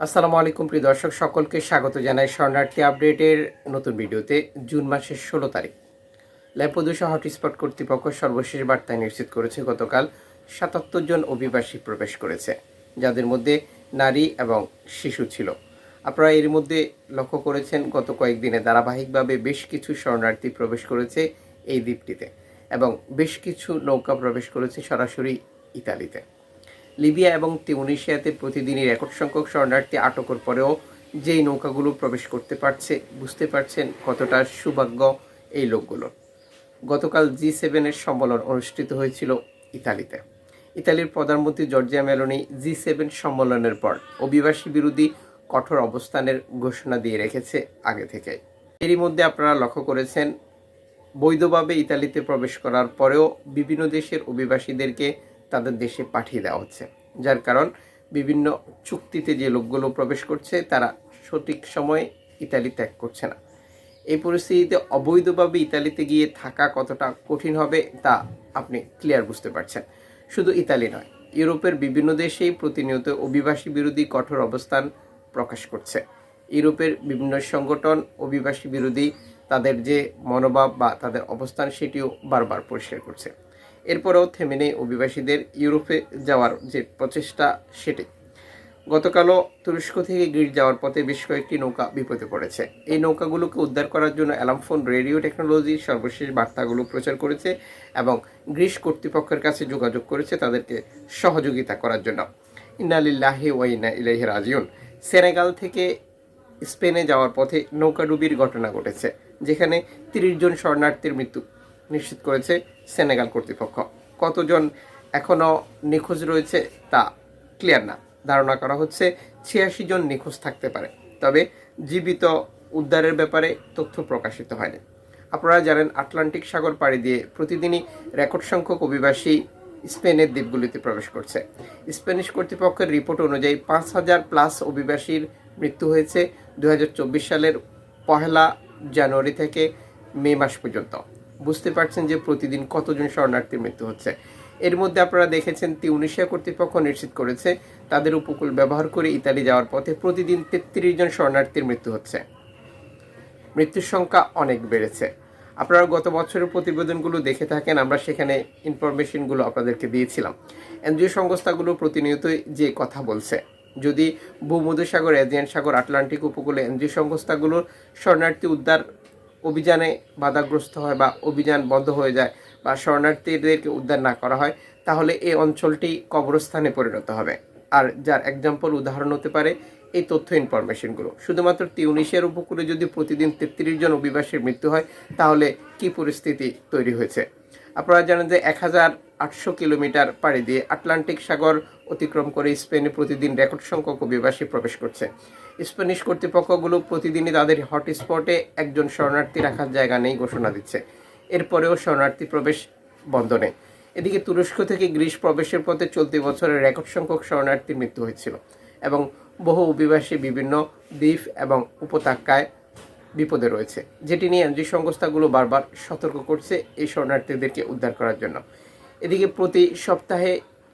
আসসালামু আলাইকুম, প্রিয় দর্শক, সকলকে স্বাগত জানাই শরণার্থী আপডেটের নতুন ভিডিওতে, জুন মাসের ষোলো তারিখ। ল্যাম্পদুষা হটস্পট কর্তৃপক্ষ সর্বশেষ বার্তায় নিশ্চিত করেছে, গতকাল সাতাত্তর জন অভিবাসী প্রবেশ করেছে, যাদের মধ্যে নারী এবং শিশু ছিল। আপনারা এর মধ্যে লক্ষ্য করেছেন, গত কয়েকদিনে ধারাবাহিকভাবে বেশ কিছু শরণার্থী প্রবেশ করেছে এই দ্বীপটিতে এবং বেশ কিছু নৌকা প্রবেশ করেছে সরাসরি ইতালিতে। লিবিয়া এবং তিউনিশিয়াতে প্রতিদিনই রেকর্ড সংখ্যক শরণার্থী আটকের পরেও যেই নৌকাগুলো প্রবেশ করতে পারছে, বুঝতে পারছেন কতটা সৌভাগ্য এই লোকগুলো গতকাল জি সেভেনের সম্মেলন অনুষ্ঠিত হয়েছিল ইতালিতে। ইতালির প্রধানমন্ত্রী জর্জিয়া মেলোনি জি সেভেন সম্মেলনের পর অভিবাসী বিরোধী কঠোর অবস্থানের ঘোষণা দিয়ে রেখেছে আগে থেকে এরই মধ্যে আপনারা লক্ষ্য করেছেন, বৈধভাবে ইতালিতে প্রবেশ করার পরেও বিভিন্ন দেশের অভিবাসীদেরকে তাদের দেশে পাঠিয়ে দেওয়া হচ্ছে। যার কারণ বিভিন্ন চুক্তিতে যে লোকগুলো প্রবেশ করছে, তারা সঠিক সময়ে ইতালি ত্যাগ করছে না। এই পরিস্থিতিতে অবৈধভাবে ইতালিতে গিয়ে থাকা কতটা কঠিন হবে, তা আপনি ক্লিয়ার বুঝতে পারছেন। শুধু ইতালি নয়, ইউরোপের বিভিন্ন দেশেই প্রতিনিয়ত অভিবাসী বিরোধী কঠোর অবস্থান প্রকাশ করছে। ইউরোপের বিভিন্ন সংগঠন অভিবাসী বিরোধী তাদের যে মনোভাব বা তাদের অবস্থান, সেটিও বারবার পরিষ্কার করছে। এরপরেও থেমে নেই অভিবাসীদের ইউরোপে যাওয়ার যে প্রচেষ্টা সেটি। গতকালও তুরস্ক থেকে গ্রিস যাওয়ার পথে বেশ কয়েকটি নৌকা বিপদে পড়েছে। এই নৌকাগুলোকে উদ্ধার করার জন্য অ্যালামফোন রেডিও টেকনোলজির সর্বশেষ বার্তাগুলো প্রচার করেছে এবং গ্রিস কর্তৃপক্ষের কাছে যোগাযোগ করেছে তাদেরকে সহযোগিতা করার জন্য। ইন্নালিল্লাহি ওয়াইনা ইলাইহি রাজিউন। সেনেগাল থেকে স্পেনে যাওয়ার পথে নৌকাডুবির ঘটনা ঘটেছে, যেখানে তিরিশ জন শরণার্থীর মৃত্যু নিশ্চিত করেছে সেনেগাল কর্তৃপক্ষ। কতজন এখনও নিখোঁজ রয়েছে তা ক্লিয়ার না। ধারণা করা হচ্ছে ছিয়াশি জন নিখোঁজ থাকতে পারে। তবে জীবিত উদ্ধারের ব্যাপারে তথ্য প্রকাশিত হয়নি। আপনারা জানেন, আটলান্টিক সাগর পাড়ি দিয়ে প্রতিদিনই রেকর্ড সংখ্যক অভিবাসী স্পেনের দ্বীপগুলিতে প্রবেশ করছে। স্প্যানিশ কর্তৃপক্ষের রিপোর্ট অনুযায়ী পাঁচ হাজার প্লাস অভিবাসীর মৃত্যু হয়েছে দু হাজার চব্বিশ সালের পহেলা জানুয়ারি থেকে মে মাস পর্যন্ত। বুঝতে পারছেন যে প্রতিদিন কতজন শরণার্থীর মৃত্যু হচ্ছে। এর মধ্যে আপনারা দেখেছেন তিউনিশিয়া কর্তৃপক্ষ নিশ্চিত করেছে, তাদের উপকূল ব্যবহার করে ইতালি যাওয়ার পথে প্রতিদিন তেত্রিশ জন শরণার্থীর মৃত্যু হচ্ছে। মৃত্যুর সংখ্যা অনেক বেড়েছে। আপনারা গত বছরের প্রতিবেদনগুলো দেখে থাকেন, আমরা সেখানে ইনফরমেশনগুলো আপনাদেরকে দিয়েছিলাম। এনজিও সংস্থাগুলো প্রতিনিয়তই যে কথা বলছে। যদি ভূমধ্যসাগর, এজিয়ান সাগর, আটলান্টিক উপকূলে এনজিও সংস্থাগুলোর শরণার্থী উদ্ধার অভিযানে বাধাগ্রস্ত হয় বা অভিযান বন্ধ হয়ে যায় বা শরণার্থীদেরকে উদ্ধার না করা হয়, তাহলে এই অঞ্চলটি কবরস্থানে পরিণত হবে। আর যার এক্সাম্পল উদাহরণ হতে পারে, এই তথ্য ইনফরমেশনগুলো শুধুমাত্র তিউনিশিয়ার উপকূলে যদি প্রতিদিন তেত্রিশ জন অভিবাসীর মৃত্যু হয়, তাহলে কি পরিস্থিতি তৈরি হয়েছে? আপনারা জানেন যে এক হাজার আটশো কিলোমিটার পাড়ি দিয়ে আটলান্টিক সাগর অতিক্রম করে স্পেনে প্রতিদিন রেকর্ড সংখ্যক অভিবাসী প্রবেশ করছে। স্প্যানিশ কর্তৃপক্ষগুলো প্রতিদিনই তাদের হটস্পটে একজন শরণার্থী রাখার জায়গা নেই ঘোষণা দিচ্ছে। এরপরেও শরণার্থী প্রবেশ বন্ধ নেই। এদিকে তুরস্ক থেকে গ্রিস প্রবেশের পথে চলতি বছরের রেকর্ড সংখ্যক শরণার্থীর মৃত্যু হয়েছিল এবং বহু অভিবাসী বিভিন্ন দ্বীপ এবং উপত্যকায় বিপদে রয়েছে। যেটি নিয়ে এনজি সংস্থাগুলো বারবার সতর্ক করছে এই শরণার্থীদেরকে উদ্ধার করার জন্য। এদিকে প্রতি সপ্তাহে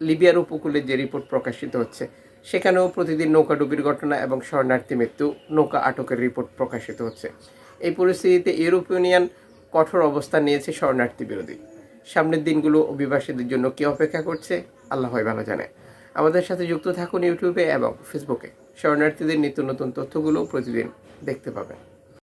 লিবিয়ার উপকূলে যে রিপোর্ট প্রকাশিত হচ্ছে, সেখানেও প্রতিদিন নৌকাডুবির ঘটনা এবং শরণার্থী মৃত্যু নৌকা আটকের রিপোর্ট প্রকাশিত হচ্ছে। এই পরিস্থিতিতে ইউরোপ ইউনিয়ন কঠোর অবস্থান নিয়েছে শরণার্থী বিরোধী। সামনের দিনগুলো অভিবাসীদের জন্য কি অপেক্ষা করছে, আল্লাহ ভালো জানে। আমাদের সাথে যুক্ত থাকুন ইউটিউবে এবং ফেসবুকে। শরণার্থীদের নিত্য নতুন তথ্যগুলো প্রতিদিন দেখতে পাবেন।